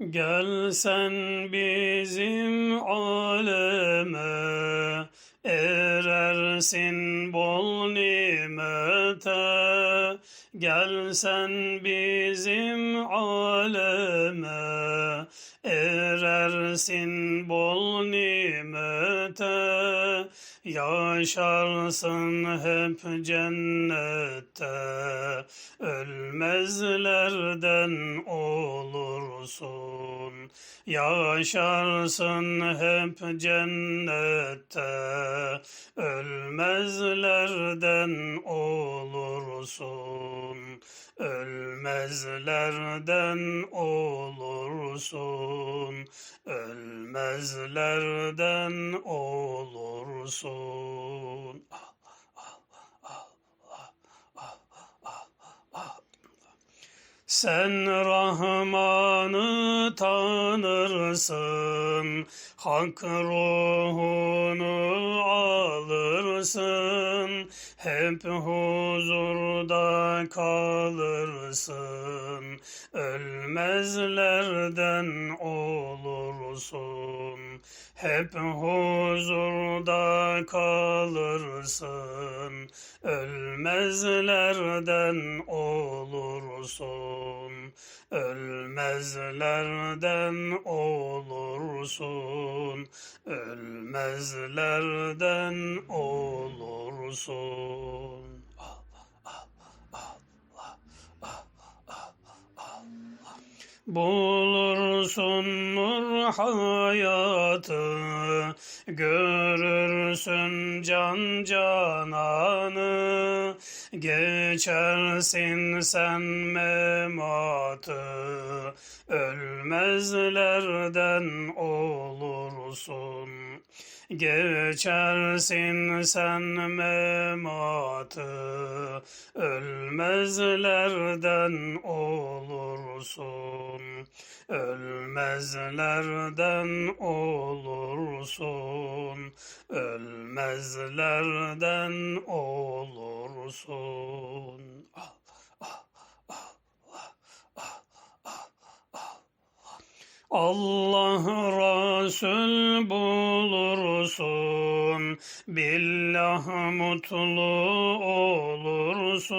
Gel sen bizim aleme, erersin bol nimete. Gel sen bizim aleme, erersin bol nimete. Yaşarsın hep cennette, ölmezlerden olursun. Yaşarsın hep cennette, ölmezlerden olursun. Ölmezlerden olursun, ölmezlerden olursun. Ah, ah, ah, ah, ah, ah, ah. Sen Rahman'ı tanırsın, Hak ruhunu alırsın, hep huzurda kalırsın, ölmezlerden olursun. Hep huzurda kalırsın, ölmezlerden olursun. Ölmezlerden olursun, ölmezlerden olursun. Allah, Allah, Allah. Bulursun nur hayatı, görürsün can cananı, geçersin sen mematı, ölmezlerden olursun. Geçersin sen mematı, ölmezlerden olursun. Ölmezlerden olursun, ölmezlerden olursun. Ah, ah, ah, Allah, Allah, Allah, Allah, Allah, Allah. Allah Resul bulur bulursun, billah mutlu olursun,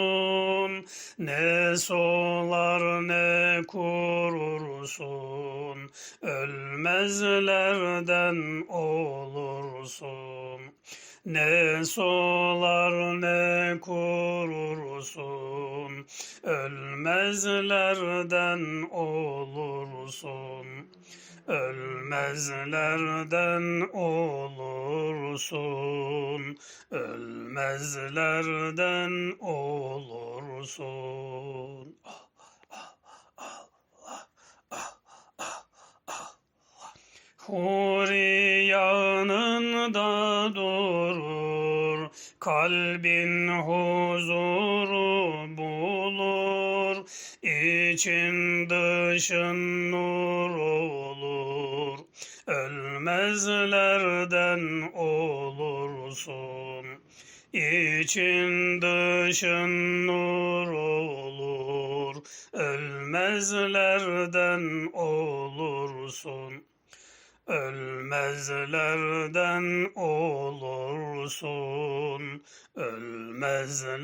ne solar ne kurursun, ölmezlerden olursun. Ne solar ne kurursun, ölmezlerden olursun. Ölmezlerden olursun, ölmezlerden olursun. Ah. Huri yanında durur, kalbin huzuru için dışın nur olur, ölmezlerden olursun. İçin dışın nur olur, ölmezlerden olursun. Ölmezlerden olursun, ölmezlerden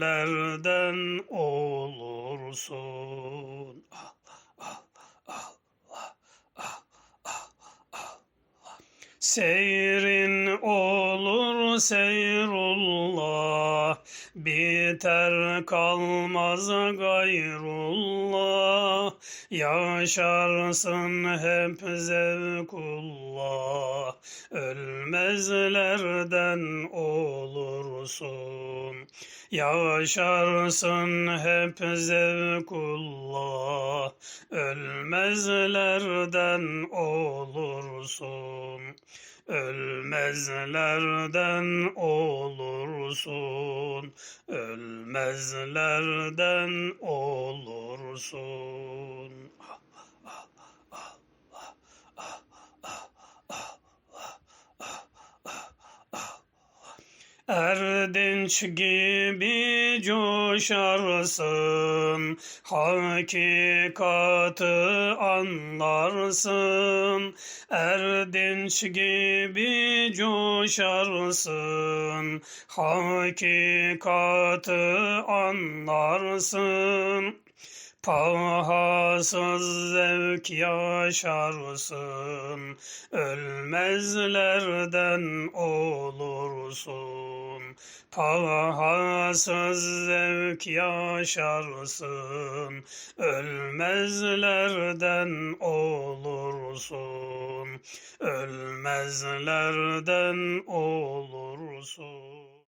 olursun. Ah, ah, ah, Seyrin olur seyrullah, biter kalmaz gayrullah. Yaşarsın hep zevkullah, ölmezlerden olursun. Yaşarsın hep zevkullah, ölmezlerden olursun. Ölmezlerden olursun, ölmezlerden olursun. Erdinç gibi coşarsın, hakikatı anlarsın. Erdinç gibi coşarsın, hakikatı anlarsın. Pahasız zevk yaşarsın, ölmezlerden olursun. Pahasız zevk yaşarsın, ölmezlerden olursun. Ölmezlerden olursun.